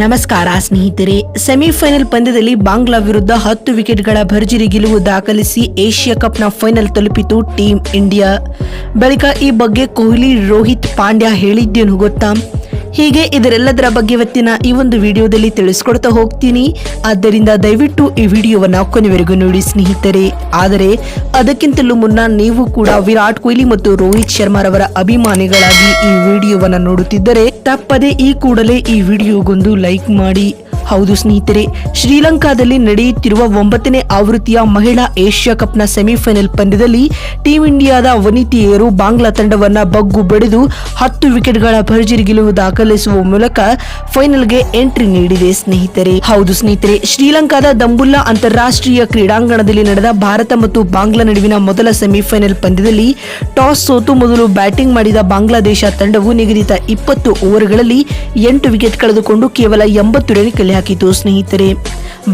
ನಮಸ್ಕಾರ ಸ್ನೇಹಿತರೆ ಸೆಮಿಫೈನಲ್ ಪಂದ್ಯದಲ್ಲಿ ಬಾಂಗ್ಲಾ ವಿರುದ್ಧ ಹತ್ತು ವಿಕೆಟ್ಗಳ ಭರ್ಜರಿ ಗೆಲುವು ದಾಖಲಿಸಿ ಏಷ್ಯಾ ಕಪ್ನ ಫೈನಲ್ ತಲುಪಿತು ಟೀಂ ಇಂಡಿಯಾ. ಬಳಿಕ ಈ ಬಗ್ಗೆ ಕೊಹ್ಲಿ ರೋಹಿತ್ ಪಾಂಡ್ಯ ಹೇಳಿದ್ದೇನು ಗೊತ್ತಾ? ಹೀಗೆ ಇದರೆಲ್ಲದರ ಬಗ್ಗೆ ಇವತ್ತಿನ ಈ ಒಂದು ವಿಡಿಯೋದಲ್ಲಿ ತಿಳಿಸ್ಕೊಡ್ತಾ ಹೋಗ್ತೀನಿ. ಆದ್ದರಿಂದ ದಯವಿಟ್ಟು ಈ ವಿಡಿಯೋವನ್ನ ಕೊನೆವರೆಗೂ ನೋಡಿ ಸ್ನೇಹಿತರೆ. ಆದರೆ ಅದಕ್ಕಿಂತಲೂ ಮುನ್ನ ನೀವು ಕೂಡ ವಿರಾಟ್ ಕೊಹ್ಲಿ ಮತ್ತು ರೋಹಿತ್ ಶರ್ಮಾರವರ ಅಭಿಮಾನಿಗಳಾಗಿ ಈ ವಿಡಿಯೋವನ್ನ ನೋಡುತ್ತಿದ್ದರೆ, ತಪ್ಪದೆ ಈ ಕೂಡಲೇ ಈ ವಿಡಿಯೋಗೊಂದು ಲೈಕ್ ಮಾಡಿ. ಹೌದು ಸ್ನೇಹಿತರೆ, ಶ್ರೀಲಂಕಾದಲ್ಲಿ ನಡೆಯುತ್ತಿರುವ ಒಂಬತ್ತನೇ ಆವೃತ್ತಿಯ ಮಹಿಳಾ ಏಷ್ಯಾ ಕಪ್ನ ಸೆಮಿಫೈನಲ್ ಪಂದ್ಯದಲ್ಲಿ ಟೀಂ ಇಂಡಿಯಾದ ವನಿತೆಯರು ಬಾಂಗ್ಲಾ ತಂಡವನ್ನು ಬಗ್ಗು ಬಡಿದು ಹತ್ತು ವಿಕೆಟ್ಗಳ ಭರ್ಜರಿ ಗೆಲುವು ದಾಖಲಿಸುವ ಮೂಲಕ ಫೈನಲ್ಗೆ ಎಂಟ್ರಿ ನೀಡಿದೆ ಸ್ನೇಹಿತರೆ. ಹೌದು ಸ್ನೇಹಿತರೆ, ಶ್ರೀಲಂಕಾದ ದಂಬುಲ್ಲಾ ಅಂತಾರಾಷ್ಟ್ರೀಯ ಕ್ರೀಡಾಂಗಣದಲ್ಲಿ ನಡೆದ ಭಾರತ ಮತ್ತು ಬಾಂಗ್ಲಾ ನಡುವಿನ ಮೊದಲ ಸೆಮಿಫೈನಲ್ ಪಂದ್ಯದಲ್ಲಿ ಟಾಸ್ ಸೋತು ಮೊದಲು ಬ್ಯಾಟಿಂಗ್ ಮಾಡಿದ ಬಾಂಗ್ಲಾದೇಶ ತಂಡವು ನಿಗದಿತ ಇಪ್ಪತ್ತು ಓವರ್ಗಳಲ್ಲಿ ಎಂಟು ವಿಕೆಟ್ ಕಳೆದುಕೊಂಡು ಕೇವಲ ಎಂಬತ್ತು ರನ್ ಕಲೆ ಹಾಕಿತು ಸ್ನೇಹಿತರೆ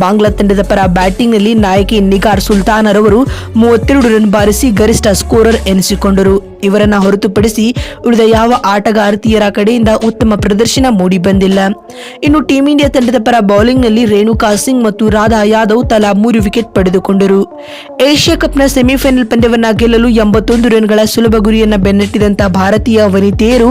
ಬಾಂಗ್ಲಾ ತಂಡದ ಪರ ಬ್ಯಾಟಿಂಗ್ನಲ್ಲಿ ನಾಯಕಿ ನಿಗಾರ್ ಸುಲ್ತಾನರವರು ಮೂವತ್ತೆರಡು ರನ್ ಬಾರಿಸಿ ಗರಿಷ್ಠ ಸ್ಕೋರರ್ ಎನಿಸಿಕೊಂಡರು. ಇವರನ್ನ ಹೊರತುಪಡಿಸಿ ಉಳಿದ ಯಾವ ಆಟಗಾರ್ತಿಯರ ಕಡೆಯಿಂದ ಉತ್ತಮ ಪ್ರದರ್ಶನ ಮೂಡಿ ಬಂದಿಲ್ಲ. ಇನ್ನು ಟೀಂ ಇಂಡಿಯಾ ತಂಡದ ಪರ ಬೌಲಿಂಗ್ನಲ್ಲಿ ರೇಣುಕಾ ಸಿಂಗ್ ಮತ್ತು ರಾಧಾ ಯಾದವ್ ತಲಾ ಮೂರು ವಿಕೆಟ್ ಪಡೆದುಕೊಂಡರು. ಏಷ್ಯಾ ಕಪ್ನ ಸೆಮಿಫೈನಲ್ ಪಂದ್ಯವನ್ನ ಗೆಲ್ಲಲು ಎಂಬತ್ತೊಂದು ರನ್ಗಳ ಸುಲಭ ಗುರಿಯನ್ನ ಬೆನ್ನಟ್ಟಿದಂತ ಭಾರತೀಯ ವನಿತೆಯರು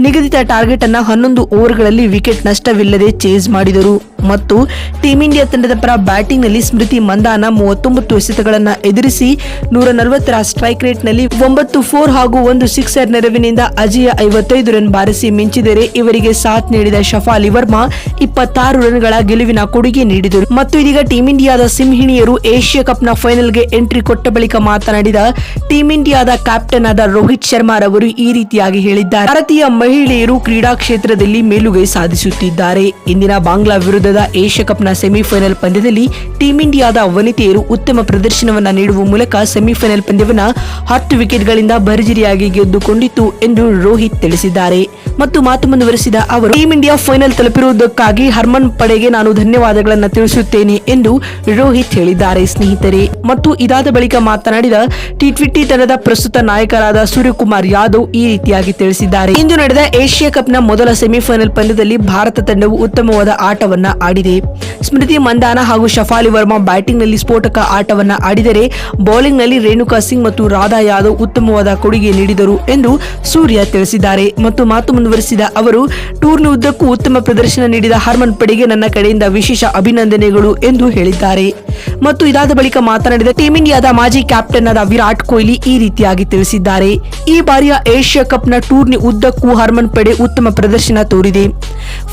ನಿಗದಿತ ಟಾರ್ಗೆಟ್ ಅನ್ನ ಹನ್ನೊಂದು ಓವರ್ಗಳಲ್ಲಿ ವಿಕೆಟ್ ನಷ್ಟವಿಲ್ಲದೆ ಚೇಸ್ ಮಾಡಿದರು. ಮತ್ತು ಟೀಂ ಇಂಡಿಯಾ ತಂಡದ ಪರ ಬ್ಯಾಟಿಂಗ್ನಲ್ಲಿ ಸ್ಮೃತಿ ಮಂದಾನ ಮೂವತ್ತೊಂಬತ್ತು ಎಸೆತಗಳನ್ನು ಎದುರಿಸಿ ನೂರ ನಲವತ್ತರ ಸ್ಟ್ರೈಕ್ ರೇಟ್ನಲ್ಲಿ ಒಂಬತ್ತು ಫೋರ್ ಹಾಗೂ ಒಂದು ಸಿಕ್ಸರ್ ನೆರವಿನಿಂದ ಅಜಯ ಐವತ್ತೈದು ರನ್ ಬಾರಿಸಿ ಮಿಂಚಿದರೆ ಇವರಿಗೆ ಸಾಥ್ ನೀಡಿದ ಶಫಾಲಿ ವರ್ಮಾ ಇಪ್ಪತ್ತಾರು ರನ್ಗಳ ಗೆಲುವಿನ ಕೊಡುಗೆ ನೀಡಿದರು. ಮತ್ತು ಇದೀಗ ಟೀಂ ಇಂಡಿಯಾದ ಸಿಂಹಿಣಿಯರು ಏಷ್ಯಾ ಕಪ್ನ ಫೈನಲ್ಗೆ ಎಂಟ್ರಿ ಕೊಟ್ಟ ಬಳಿಕ ಮಾತನಾಡಿದ ಟೀಂ ಇಂಡಿಯಾದ ಕ್ಯಾಪ್ಟನ್ ಆದ ರೋಹಿತ್ ಶರ್ಮಾ ರವರು ಈ ರೀತಿಯಾಗಿ ಹೇಳಿದ್ದಾರೆ. ಭಾರತೀಯ ಮಹಿಳೆಯರು ಕ್ರೀಡಾ ಕ್ಷೇತ್ರದಲ್ಲಿ ಮೇಲುಗೈ ಸಾಧಿಸುತ್ತಿದ್ದಾರೆ. ಇಂದಿನ ಬಾಂಗ್ಲಾ ವಿರುದ್ಧದ ಏಷ್ಯಾ ಕಪ್ನ ಸೆಮಿಫೈನಲ್ ಪಂದ್ಯದಲ್ಲಿ ಟೀಂ ಇಂಡಿಯಾದ ವನಿತೆಯರು ಉತ್ತಮ ಪ್ರದರ್ಶನವನ್ನು ನೀಡುವ ಮೂಲಕ ಸೆಮಿಫೈನಲ್ ಪಂದ್ಯವನ್ನು ಹತ್ತು ವಿಕೆಟ್ಗಳಿಂದ ಭರ್ಜರಿಯಾಗಿ ಗೆದ್ದುಕೊಂಡಿತು ಎಂದು ರೋಹಿತ್ ತಿಳಿಸಿದ್ದಾರೆ. ಮತ್ತು ಮಾತು ಮುಂದುವರೆಸಿದ ಅವರು, ಟೀಂ ಇಂಡಿಯಾ ಫೈನಲ್ ತಲುಪಿರುವುದಕ್ಕಾಗಿ ಹರ್ಮನ್ ಪಡೆಗೆ ನಾನು ಧನ್ಯವಾದಗಳನ್ನು ತಿಳಿಸುತ್ತೇನೆ ಎಂದು ರೋಹಿತ್ ಹೇಳಿದ್ದಾರೆ ಸ್ನೇಹಿತರೆ. ಮತ್ತು ಇದಾದ ಬಳಿಕ ಮಾತನಾಡಿದ ಟಿ ಟ್ವೆಂಟಿ ತಂಡದ ಪ್ರಸ್ತುತ ನಾಯಕರಾದ ಸೂರ್ಯಕುಮಾರ್ ಯಾದವ್ ಈ ರೀತಿಯಾಗಿ ತಿಳಿಸಿದ್ದಾರೆ. ಇಂದು ನಡೆದ ಏಷ್ಯಾ ಕಪ್ನ ಮೊದಲ ಸೆಮಿಫೈನಲ್ ಪಂದ್ಯದಲ್ಲಿ ಭಾರತ ತಂಡವು ಉತ್ತಮವಾದ ಆಟವನ್ನ ಆಡಿದೆ. ಸ್ಮೃತಿ ಮಂದಾನ ಹಾಗೂ ಶಫಾಲಿ ವರ್ಮಾ ಬ್ಯಾಟಿಂಗ್ನಲ್ಲಿ ಸ್ಫೋಟಕ ಆಟವನ್ನ ಆಡಿದರೆ ಬೌಲಿಂಗ್ನಲ್ಲಿ ರೇಣುಕಾ ಸಿಂಗ್ ಮತ್ತು ರಾಧಾ ಯಾದವ್ ಉತ್ತಮವಾದ ಕೊಡುಗೆ ನೀಡಿದರು ಎಂದು ಸೂರ್ಯ ತಿಳಿಸಿದ್ದಾರೆ. ಮತ್ತು ಮಾತು ಮುಂದುವರೆಸಿದ ಅವರು, ಟೂರ್ನಿ ಉದ್ದಕ್ಕೂ ಉತ್ತಮ ಪ್ರದರ್ಶನ ನೀಡಿದ ಹರ್ಮನ್ ಪಡೆಗೆ ನನ್ನ ಕಡೆಯಿಂದ ವಿಶೇಷ ಅಭಿನಂದನೆಗಳು ಎಂದು ಹೇಳಿದ್ದಾರೆ. ಮತ್ತು ಇದಾದ ಬಳಿಕ ಮಾತನಾಡಿದ ಟೀಮ್ ಇಂಡಿಯಾದ ಮಾಜಿ ಕ್ಯಾಪ್ಟನ್ ಆದ ವಿರಾಟ್ ಕೊಹ್ಲಿ ಈ ರೀತಿಯಾಗಿ ತಿಳಿಸಿದ್ದಾರೆ. ಈ ಬಾರಿಯ ಏಷ್ಯಾ ಕಪ್ನ ಟೂರ್ನಿ ಉದ್ದಕ್ಕೂ ಹರ್ಮನ್ ಪಡೆ ಉತ್ತಮ ಪ್ರದರ್ಶನ ತೋರಿದೆ.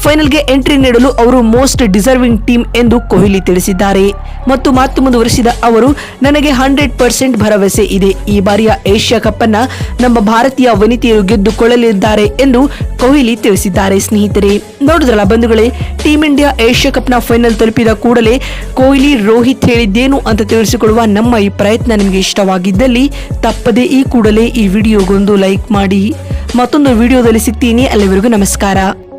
ಫೈನಲ್ಗೆ ಎಂಟ್ರಿ ನೀಡಲು ಅವರು ಮೋಸ್ಟ್ ಡಿಸರ್ವಿಂಗ್ ಟೀಮ್ ಎಂದು ಕೊಹ್ಲಿ ತಿಳಿಸಿದ್ದಾರೆ. ಮತ್ತು ಮಾತು ಮುಂದುವರಿಸಿದ ಅವರು, ನನಗೆ ಹಂಡ್ರೆಡ್ ಪರ್ಸೆಂಟ್ ಭರವಸೆ ಇದೆ. ಈ ಬಾರಿಯ ಏಷ್ಯಾ ಕಪ್ ಅನ್ನ ನಮ್ಮ ಭಾರತೀಯ ವನಿತೆಯರು ಗೆದ್ದುಕೊಳ್ಳಲಿದ್ದಾರೆ ಎಂದು ಕೊಹ್ಲಿ ತಿಳಿಸಿದ್ದಾರೆ ಸ್ನೇಹಿತರೆ. ನೋಡಿದ್ರಲ್ಲ ಬಂಧುಗಳೇ ಟೀಂ ಇಂಡಿಯಾ ಏಷ್ಯಾ ಕಪ್ನ ಫೈನಲ್ ತಲುಪಿದ ಕೂಡಲೇ ಕೊಹ್ಲಿ ರೋಹಿತ್ ಹೇಳಿದ್ದೇನು ಅಂತ ತಿಳಿಸಿಕೊಳ್ಳುವ ನಮ್ಮ ಈ ಪ್ರಯತ್ನ ನಿಮಗೆ ಇಷ್ಟವಾಗಿದ್ದಲ್ಲಿ ತಪ್ಪದೇ ಈ ಕೂಡಲೇ ಈ ವಿಡಿಯೋಗೊಂದು ಲೈಕ್ ಮಾಡಿ. ಮತ್ತೊಂದು ವಿಡಿಯೋದಲ್ಲಿ ಸಿಗ್ತೀನಿ. ಅಲ್ಲಿವರೆಗೂ ನಮಸ್ಕಾರ.